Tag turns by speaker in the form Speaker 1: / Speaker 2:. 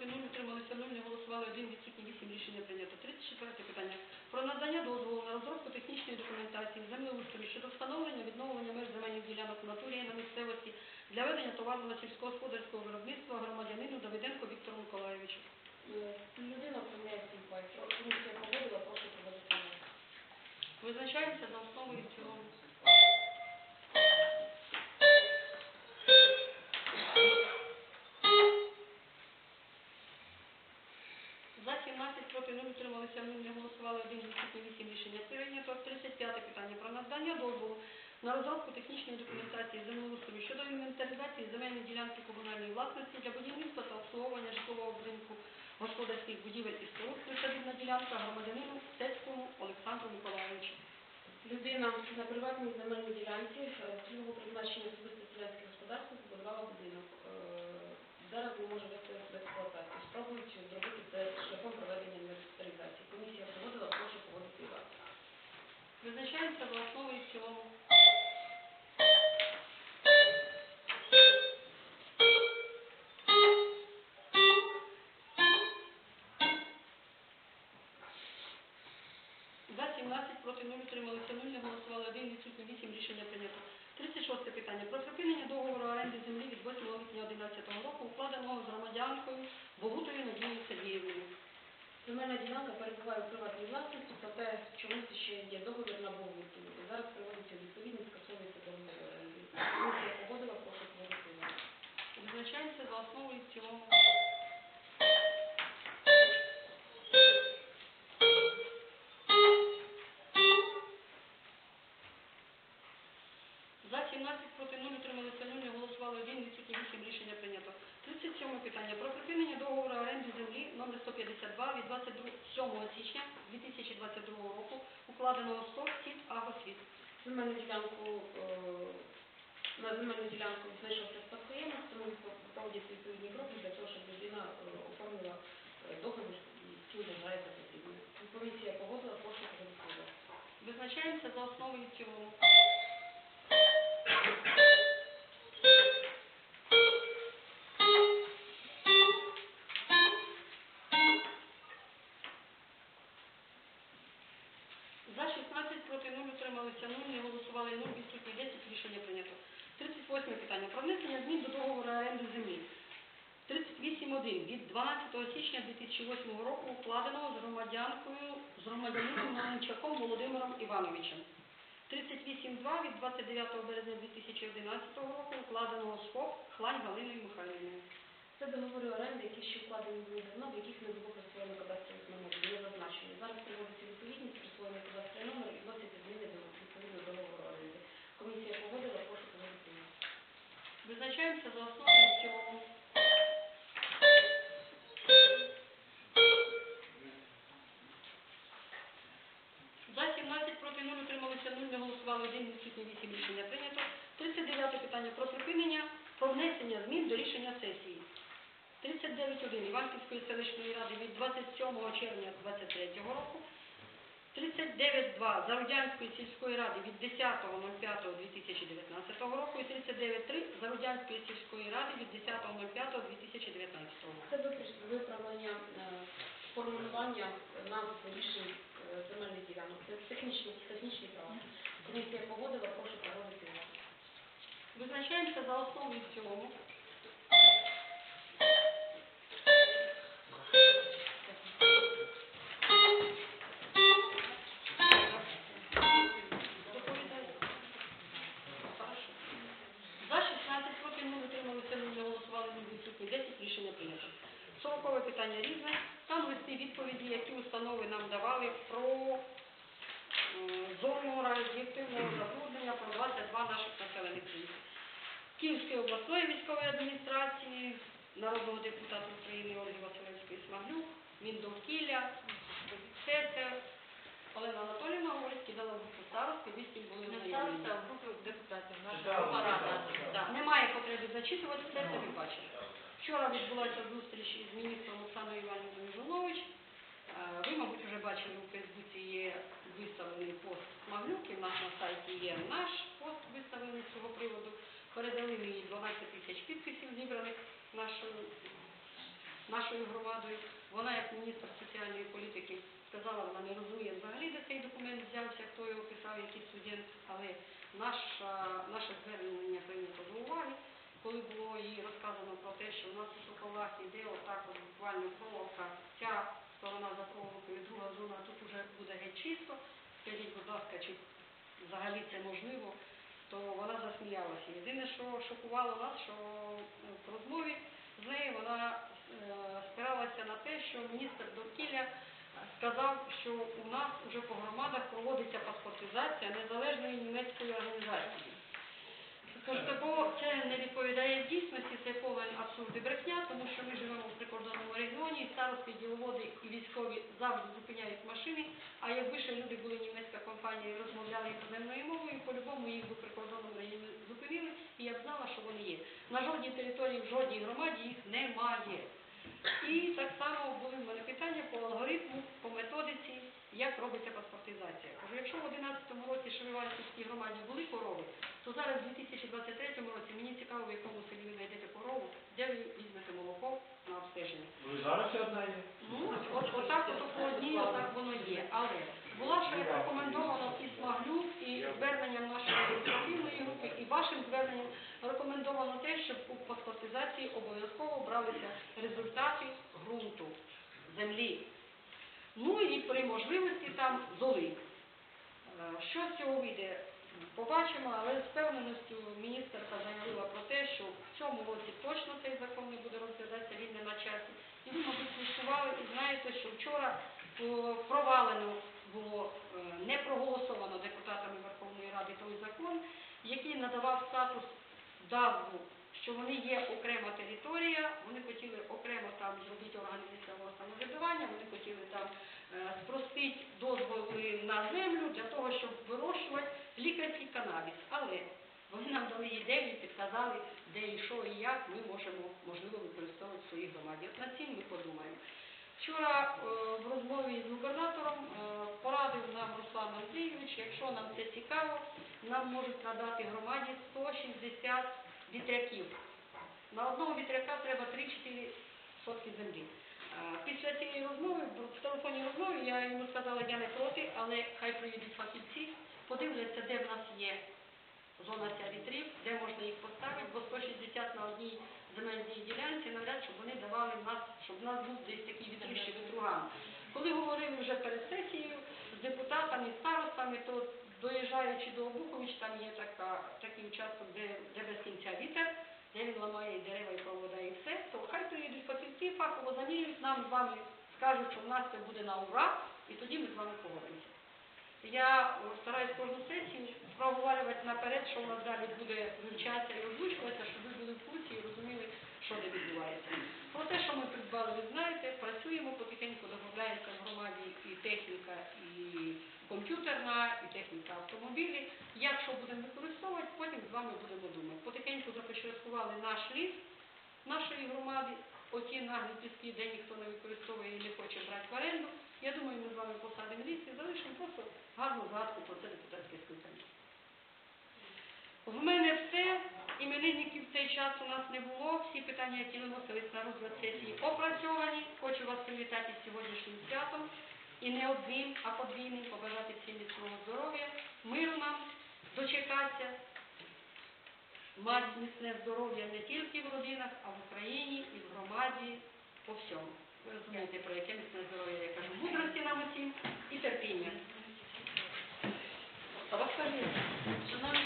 Speaker 1: проти 0, утрималися 0, не голосували 1, відсутні 8, рішення прийнято. 34 питання. Про надання дозволу на розробку технічної документації землеустрою щодо встановлення відновлення меж земельних ділянок в натурі на місцевості для ведення товарного сільськогосподарського виробництва громадянину Давиденко Віктору 0 утрималися 0, не голосували 1, відсутні 8 рішення прийнято. 35 питання про надання дозволу на розробку технічної документації землеустрою щодо інвентаризації земельної ділянки комунальної власності для будівництва та обслуговування житлового будинку господарських будівель і споруд присадибна ділянка громадянину Стецькому Олександру Миколайовичу.
Speaker 2: Людина на приватній земельній ділянці е, цільового призначення особисте селянське господарство побудувала будинок. Е, Зараз не може вести в експлуатацію. Спробують зробити це шляхом проведення інвентаризації. Комісія погодила, прошу погодити і вас.
Speaker 1: Основу і в цілому. За 17 проти 0 утрималися 0, не голосували 1, відсутні 8, рішення прийнято. 36 питання. Про припинення договору оренди землі від 8 липня 2011 року, укладеного з громадянкою Богутою Надією Сергіївною.
Speaker 2: Земельна ділянка перебуває у приватній власності, проте чомусь ще є договір на Богу. Зараз проводиться відповідність, скасовується договір. Комісія погодила,
Speaker 1: питання. Про припинення договору оренди землі номер 152 від 27 січня 2022 року, укладеного СОК «Сіт Агросвіт».
Speaker 2: Земельну ділянку, е, на земельну ділянку знайшовся спадкоємець, тому проводяться відповідні кроки для того, щоб людина е, оформила е, договір і цю вважається потрібною. Комісія погодила, прошу проголосувати.
Speaker 1: Визначаємося за основу і в цілому. 12 січня 2008 року укладеного з громадянкою, з громадянином Маленчаком Володимиром Івановичем. 38.2 від 29 березня 2011 року укладеного з ФОП Хлань Галиною Михайлівною.
Speaker 2: Це договори оренди, які ще вкладені були давно, в яких не було присвоєно кадастрових номерів, не зазначені. Зараз проводиться відповідність, присвоєний кадастровий номер і вносяться зміни до відповідно договору оренди. Комісія погодила, прошу погодити.
Speaker 1: Визначаємося за основу і в цілому. За 17 проти 0 утрималися 0, не голосували 1, відсутні 8 рішення прийнято. 39 питання про припинення, про внесення змін до рішення сесії. 39.1 Іванківської селищної ради від 27 червня 2023 року. 39.2 Зарудянської сільської ради від 10.05.2019 року і 39.3 Зарудянської сільської ради від 10.05.2019 року.
Speaker 2: Це виправ- виправлення е, формулювання назв рішень е, земельних ділянок. Це технічні, технічні права. Комісія погодила, прошу погодити. вас.
Speaker 1: Визначаємося за основу і в. За 16 проти 0 утрималися 0, не голосували 0 відсутні 10, рішення прийнято. Сорокове питання різне. Там листи відповіді, які установи нам давали про зону радіоактивного забруднення про 22 наших населених пунктів. Київської обласної військової адміністрації, народного депутата України Ольги Василевської Смаглюк, Міндовкілля, все Олена Анатоліївна говорить, кидала групу з цим були ознайомлені.
Speaker 3: ставте в депутатів. Наша група рада.
Speaker 1: немає потреби зачитувати, все це ви бачили. Вчора відбулася зустріч із міністром Оксаною Іванівною Жолович. Е, Ви, мабуть, вже бачили у Фейсбуці є виставлений пост Смаглюк, і в нас на сайті є наш пост виставлений з цього приводу. Передали їй 12 тисяч підписів зібраних нашою, нашою громадою. Вона, як міністр соціальної політики, сказала, вона не розуміє взагалі, де цей документ взявся, хто його писав, який студент, але наша, наше звернення прийнято до уваги, коли було їй розказано про те, що в нас у Соколах іде отак от буквально чи взагалі це можливо, то вона засміялася. Єдине, що шокувало нас, що в розмові з нею вона е, спиралася на те, що міністр довкілля сказав, що у нас вже по громадах проводиться паспортизація незалежної німецької організації. Тож бо це не відповідає дійсності, це повен абсурд і брехня, тому що ми живемо в прикордонному регіоні, старості, діловоди і військові завжди зупиняють машини, а якби ще люди були німецька компанія і розмовляли іноземною мовою, по-любому їх би в прикордонному районі зупинили, і я б знала, що вони є. На жодній території, в жодній громаді їх немає. І так само були в мене питання по алгоритму, по методиці, як робиться паспортизація. Кажу, якщо в 2011 році в Шевивальській громаді були корови, то зараз в 2023 році мені цікаво, в якому селі ви знайдете корову, де ви візьмете молоко на обстеження.
Speaker 4: Ну і зараз ще одна є.
Speaker 1: Ну, от, отак от по одній, отак воно є. Але була ще рекомендовано і Смаглюк, і зверненням нашої ініціативної групи, і вашим зверненням рекомендовано те, щоб у паспортизації обов'язково бралися результати ґрунту, землі. Ну і при можливості там золи. Е, Що з цього вийде? Побачимо, але з певненістю міністерка заявила про те, що в цьому році точно цей закон не буде розглядатися, він не на часі. І ви, мабуть, слідкували і знаєте, що вчора провалено було, е, не проголосовано депутатами Верховної Ради той закон, який надавав статус ДАВу, що вони є окрема територія, вони хотіли окремо там зробити органи місцевого самоврядування, вони хотіли там е, спростити дозволи на землю для того, щоб вирощувати лікарський канабіс. Але дали ідею, підказали, де і що, і як ми можемо, можливо, використовувати в своїй громаді. От над цим ми подумаємо. Вчора е, в розмові з губернатором е, порадив нам Руслан Андрійович, якщо нам це цікаво, нам можуть надати громаді 160 вітряків. На одного вітряка треба 3-4 сотки землі. Е, Після цієї розмови, в телефонній розмові, я йому сказала, я не проти, але хай приїдуть фахівці, подивляться, де в нас є зона ця вітрів, де можна їх поставити, бо 160 на одній земельній ділянці, навряд, щоб вони давали нас, щоб в нас був десь такий вітрівщий вітруган. Коли говорили вже перед сесією з депутатами, старостами, то доїжджаючи до Обухович, там є така, такий участок, де, де без кінця вітер, де він ламає і дерева, і провода, і все, то хай приїдуть фахівці, фахово замірюють, нам з вами скажуть, що в нас це буде на ура, і тоді ми з вами погодимося. Я стараюсь кожну сесію проговорювати наперед, що у нас далі буде вивчатися і озвучуватися, щоб ви були в курсі і розуміли, що де відбувається. Про те, що ми придбали, ви знаєте, працюємо потихеньку, додається в громаді і техніка, і комп'ютерна, і техніка автомобілі. Як що будемо використовувати, потім з вами будемо думати. Потихеньку започаткували наш ліс нашої громади, оті наглі піски, де ніхто не використовує і не хоче брати в оренду. Я думаю, ми з вами посадимо ліс і залишимо просто гарну згадку про це депутатське скликання. В мене все. Іменинників в цей час у нас не було. Всі питання, які виносились на розгляд сесії, опрацьовані. Хочу вас привітати з сьогоднішнім святом. І не одним, а подвійним побажати всім міцного здоров'я, миру нам дочекатися, мати міцне здоров'я не тільки в родинах, а в Україні і в громаді по всьому. Ви розумієте, про яке міцне здоров'я я кажу. Мудрості нам усім і терпіння.
Speaker 3: Шановні